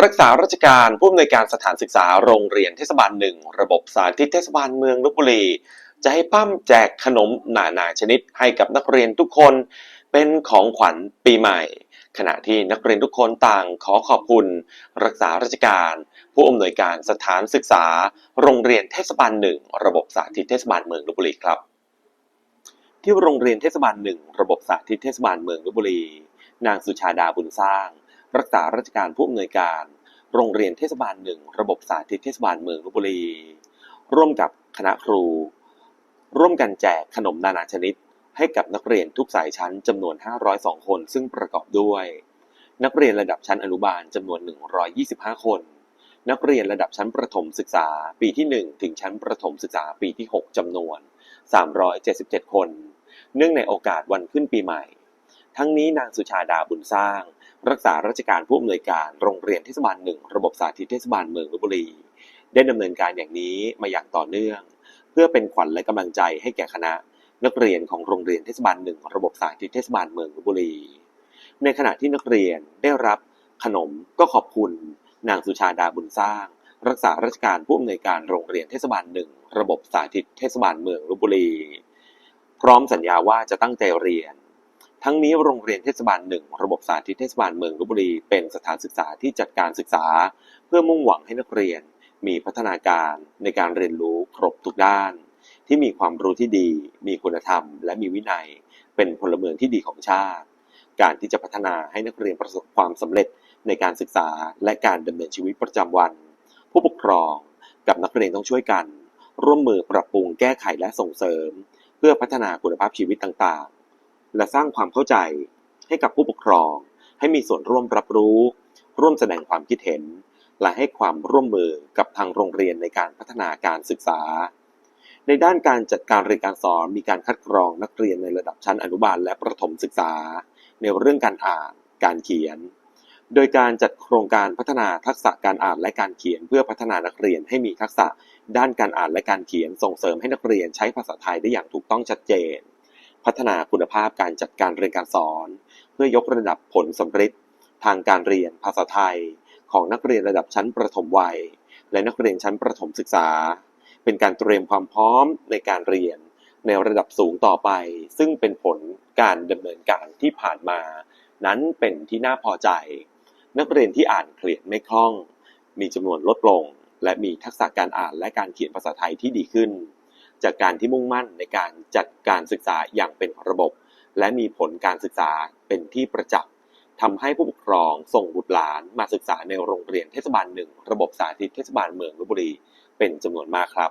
รักษาราชการผู้อำนวยการสถานศึกษาโรงเรียนเทศบาลหนึ่งระบบสาธิตเทศบาลเมืองลบบุรี จะให้ปั้มแจกขนมหนานาชนิดให้กับนักเรียนทุกคนเป็นของขวัญปีใหม่ ขณะที่นักเรียนทุกคนต่างขอขอบคุณ รักษาราชการ ผู้อำนวยการสถานศึกษา โรงเรียนเทศบาลหนึ่งระบบสาธิตเทศบาลเมืองลบบุรีครับ ที่โรงเรียนเทศบาลหนึ่งระบบสาธิตเทศบาลเมืองลบบุรี นางสุชาดาบุญสร้าง รักษาราชการผู้อำนวยการ โรงเรียนเทศบาลหนึ่งระบบสาธิตเทศบาลเมืองลบบุรี ร่วมกับคณะครู ร่วมกันแจกขนมนานาชนิด ให้กับนักเรียนทุกสายชั้นจำนวน 502 คน ซึ่งประกอบด้วย นักเรียนระดับชั้นอนุบาลจำนวน 125 คน นักเรียนระดับชั้นประถมศึกษาปีที่ 1 ถึงชั้นประถมศึกษาปีที่ 6จำนวน 377 คน เนื่องในโอกาสวันขึ้นปีใหม่ ทั้งนี้นางสุชาดาบุญสร้าง รักษาราชการผู้อำนวยการโรงเรียนเทศบาลหนึ่งระบบสาธิตเทศบาลเมืองลบบุรี ได้ดำเนินการอย่างนี้มาอย่างต่อเนื่อง เพื่อเป็นขวัญและกำลังใจให้แก่คณะ นักเรียนของโรงเรียนเทศบาลหนึ่งระบบสาธิตเทศบาลเมืองลบบุรี ในขณะที่นักเรียนได้รับขนมก็ขอบคุณ นางสุชาดาบุญสร้าง รักษาราชการผู้อำนวยการโรงเรียนเทศบาลหนึ่งระบบสาธิตเทศบาลเมืองลบบุรี พร้อมสัญญาว่าจะตั้งใจเรียน ทั้งนี้โรงเรียนเทศบาลหนึ่งระบบสาธิตเทศบาลเมืองลบบุรีเป็นสถานศึกษาที่จัดการศึกษา เพื่อมุ่งหวังให้นักเรียน มีพัฒนาการในการเรียนรู้ครบทุกด้าน ที่มีความรู้ที่ดี มีคุณธรรม และมีวินัย เป็นพลเมืองที่ดีของชาติ การที่จะพัฒนาให้นักเรียนประสบความสำเร็จในการศึกษาและการดำเนินชีวิตประจำวัน ผู้ปกครองกับนักเรียนต้องช่วยกัน ร่วมมือปรับปรุงแก้ไขและส่งเสริม เพื่อพัฒนาคุณภาพชีวิตต่างๆ และสร้างความเข้าใจให้กับผู้ปกครอง ให้มีส่วนร่วมรับรู้ ร่วมแสดงความคิดเห็น และให้ความร่วมมือกับทางโรงเรียนในการพัฒนาการศึกษา ในด้านการจัดการเรียนการสอนมีการคัดกรองนักเรียนในระดับชั้นอนุบาลและประถมศึกษา ในเรื่องการอ่าน การเขียน โดยการจัดโครงการพัฒนาทักษะการอ่านและการเขียน เพื่อพัฒนานักเรียนให้มีทักษะด้านการอ่านและการเขียนส่งเสริมให้นักเรียนใช้ภาษาไทยได้อย่างถูกต้องชัดเจน พัฒนาคุณภาพการจัดการเรียนการสอน เพื่อยกระดับผลสำเร็จทางการเรียนภาษาไทย ของนักเรียนระดับชั้นประถมวัย และนักเรียนชั้นประถมศึกษา เป็นการเตรียมความพร้อมในการเรียน ในระดับสูงต่อไป ซึ่งเป็นผลการดำเนินการที่ผ่านมา นั้นเป็นที่น่าพอใจ นักเรียนที่อ่านเขียนไม่คล่อง มีจำนวนลดลง และมีทักษะการอ่านและการเขียนภาษาไทยที่ดีขึ้น จากการที่มุ่งมั่นในการจัดการศึกษาอย่างเป็นระบบ และมีผลการศึกษาเป็นที่ประจักษ์ทำให้ผู้ปกครองส่งบุตรหลานมาศึกษาในโรงเรียนเทศบาลหนึ่งระบบสาธิตเทศบาลเมืองลบบุรี เป็นจำนวนมากครับ